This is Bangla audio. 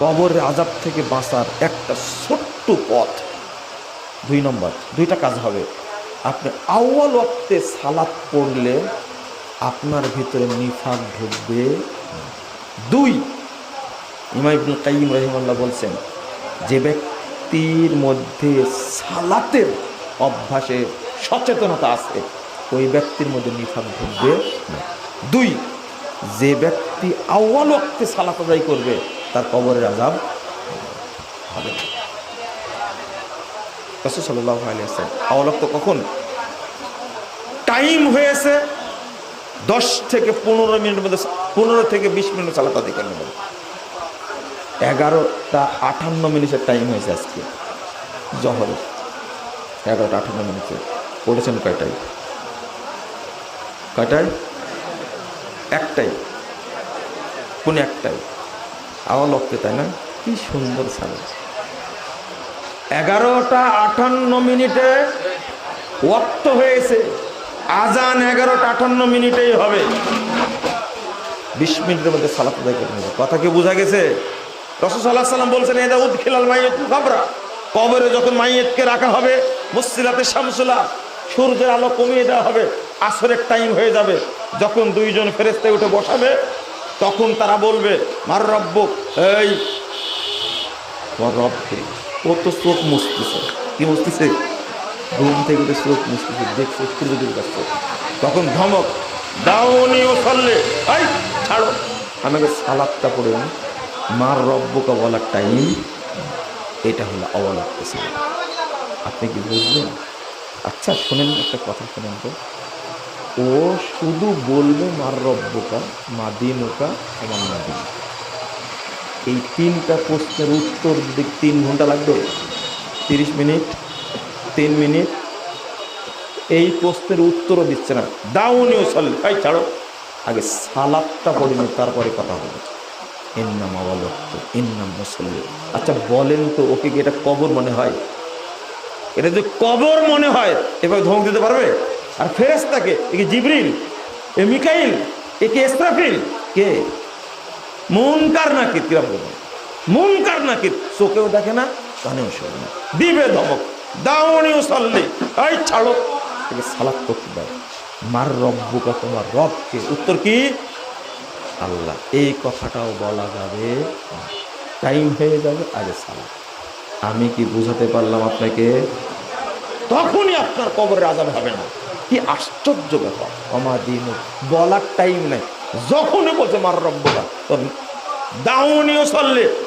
কবরের আজাব থেকে বাঁচার একটা ছোট্ট পথ। দুই নম্বর, দুইটা কাজ হবে। আপনি আউয়াল ওয়াক্তে সালাত পড়লে আপনার ভিতরে নিফাক ঢুকবে। দুই, ইমাম ইবনুল কাইয়িম রহিমাল্লাহ বলছেন, যে ব্যক্তির মধ্যে সালাতের অভ্যাসে সচেতনতা আছে, ওই ব্যক্তির মধ্যে নিফাক ঢুকবে দুই, যে ব্যক্তি আউয়াল ওয়াক্তে সালাত আদায় করবে তার কবরের আজাব হবে। রসুল সাল্লাহ কখন? টাইম হয়েছে দশ থেকে পনেরো মিনিটের মধ্যে, পনেরো থেকে বিশ মিনিট সালাত নেবেন। এগারোটা আটান্ন মিনিটের টাইম হয়েছে আজকে, জহরে। এগারোটা আটান্ন মিনিটে। পড়েছেন কয়টায়? কয়টায়? একটাই কোন একটাই আওয়াল লক্ষ্যে তাই না? কি সুন্দর সালাদ এগারোটা আটান্ন মিনিটে ওয়াক্ত হয়েছে। আজান এগারোটা আটান্ন মিনিটেই হবে। বিশ মিনিটের মধ্যে সালাত আদায় করে নেবে। কথা কি বোঝা গেছে? রসুল সাল্লাহ সাল্লাম বলছেন, এদা উদ খিলাল মাইয়েত খাবরা। কবরে যখন মাইয়েতকে রাখা হবে মুসিলাতে শামসুলা, সূর্যের আলো কমিয়ে দেওয়া হবে, আসরের টাইম হয়ে যাবে। যখন দুইজন ফেরেস্তায় উঠে বসাবে তখন তারা বলবে, মার রব্য এই, তোমার রবকে। ও তো চোখ মুছতেছে কি মুছতেছে ঘুম থেকে উঠে চোখ মুছতেছে দেখছে সূর্য দূর কাছে তখন ধমক দাউনি ও সল্লে এই, ছাড়ো। আমাকে সালাদটা পড়ে মার রব্বকা বলার টাইম এটা হলো অবলক্ষ সালাদ আপনি কি বুঝলেন? আচ্ছা শোনেন, একটা কথা শোনেন তো। ও শুধু বলবে মার রব্বকা মাদিনুকা, আমার মাদিন এই তিনটা প্রশ্নের উত্তর দিতে তিন ঘণ্টা লাগবে, তিরিশ মিনিট, তিন মিনিট, এই প্রশ্নের উত্তরও দিচ্ছে না। দাউনিও সল্লে তাই ছাড়ো। আগে সালাদটা পড়িনি তারপরে কথা হবে। এর নাম আওয়ালক্ত এর নাম মুসল্লি। আচ্ছা বলেন তো, ওকে কি এটা কবর মনে হয়? এটা যদি কবর মনে হয়, এভাবে ধমক দিতে পারবে? আর ফেরেস্তাকে একে জিবরিল, এ মিকাইল, একে ইসরাফিল, কে? মুনকার নাকির কিরম বলবেন মুনকার নাকির চোখেও দেখে না, কানেও শোনে না। দিবে ধমক দাউনিও সল্লি এই ছাড়ো। একে সালাত করতে দাও। মার রব্বুকা তোমার রবকে। উত্তর কি? আল্লাহ, এই কথাটাও বলা যাবে টাইম হয়ে যাবে, আগে সালাত। আমি কি বুঝাতে পারলাম আপনাকে? তখনই আপনার কবরের আজাব হবে না। কি আশ্চর্য ব্যাপার। অমাদিন বলার টাইম নাই। যখনই বলছে মার রব্বা দাউনিও চললে